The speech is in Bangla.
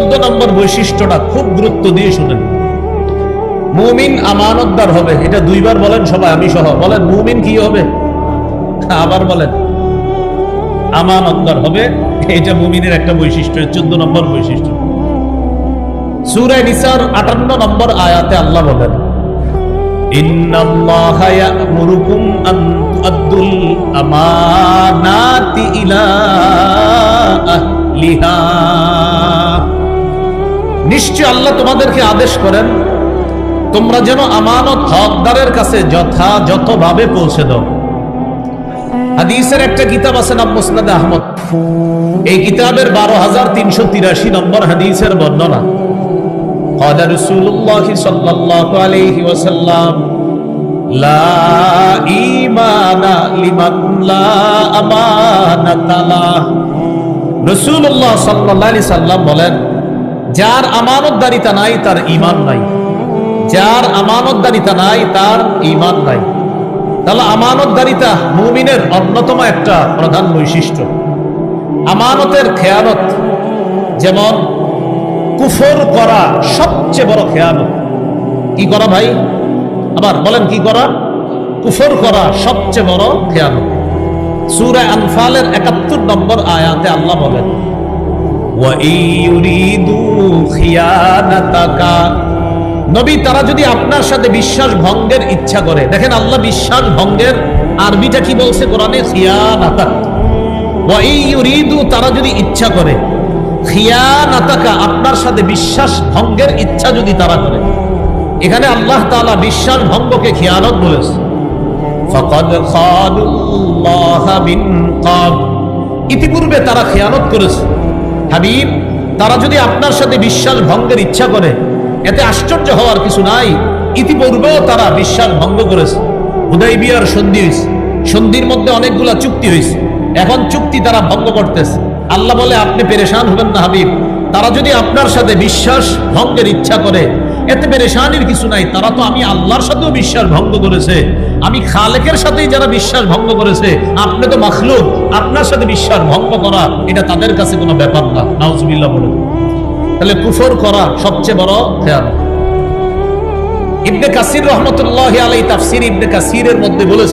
চোদ্দ নম্বর বৈশিষ্ট্যটা খুব গুরুত্ব দিয়ে শুনেন। মুমিন আমানতদার হবে। এটা দুইবার বলেন সবাই, আমি সহ। বলেন, মুমিন কি হবে? আবার বলেন, আমানতদার হবে। এটা মুমিনের একটা বৈশিষ্ট্য চোদ্দ নম্বর বৈশিষ্ট্য। সুরায় নিসার আটান্ন নম্বর আয়াতে আল্লাহ বলেন, ইন্নাল্লাহা ইলা আহলিহা নিশ্চয় আল্লাহ তোমাদেরকে আদেশ করেন তোমরা যেন আমানত হকদারের কাছে যথাযথভাবে পৌঁছে দাও হাদিসের একটা কিতাব আছে নাম মুসনাদ আহমদ এই কিতাবের বারো হাজার তিনশো তিরাশি নম্বর হাদিসের বর্ণনা قال رسول الله صلى الله عليه وسلم لا إيمان لمن لا أمانة له রসুল্লাহ সাল্লাহ সাল্লাম বলেন যার আমানতদারিতা নাই, তার ইমান নাই। যার আমানতদারিতা নাই, তার ইমান নাই। তাহলে আমানতদারিতা মুমিনের অন্যতম একটা প্রধান বৈশিষ্ট্য। আমানতের খেয়ানত যেমন কুফর করা সবচেয়ে বড় খেয়ানত। কি করা ভাই? আবার বলেন কি করা? কুফর করা সবচেয়ে বড় খেয়ানত। সূরা আনফালের একাত্তর নম্বর আয়াতে আল্লাহ বলেন নবী, তারা যদি আপনার সাথে বিশ্বাস ভঙ্গের ইচ্ছা করে, দেখেন আল্লাহ বিশ্বাস ভঙ্গের আরবিটা কি বলছে কোরআনে? তারা যদি ইচ্ছা করে, খিয়ানাতাকা, আপনার সাথে বিশ্বাস ভঙ্গের ইচ্ছা যদি তারা করে। এখানে আল্লাহ তাআলা বিশ্বাস ভঙ্গকে খিয়ানত বলেছে। ইতিপূর্বে তারা খেয়ানত করেছে। হাবিব, তারা যদি আপনার সাথে বিশ্বাস ভঙ্গের ইচ্ছা করে, এতে আশ্চর্য হওয়ার কিছু নাই। ইতিপূর্বেও তারা বিশ্বাস ভঙ্গ করেছে। উদয় বিয়ার সন্ধি হয়েছে সন্ধির মধ্যে অনেকগুলা চুক্তি হয়েছে এখন চুক্তি তারা ভঙ্গ করতেছে। আল্লাহ বলে, আপনি পেরেশান হবেন না হাবিব। তারা যদি আপনার সাথে বিশ্বাস, ভঙ্গের ইচ্ছা করে এতে পেরেশানির কিছু নাই। তারা তো আমি আল্লাহর সাথেও বিশ্বাস ভঙ্গ করেছে। আমি খালেকের সাথেই যারা বিশ্বাস ভঙ্গ করেছে, আপনি তো মাখলুক, আপনার সাথে বিশ্বাস ভঙ্গ করা, এটা তাদের কাছে কোনো ব্যাপার না। নাউজুবিল্লাহ বলে তাহলে কুফর করা সবচেয়ে বড় খেয়াল। ইবনে কাসির রহমতুল্লাহ আলাই তাফসির ইবনে কাসিরের মধ্যে বলেছে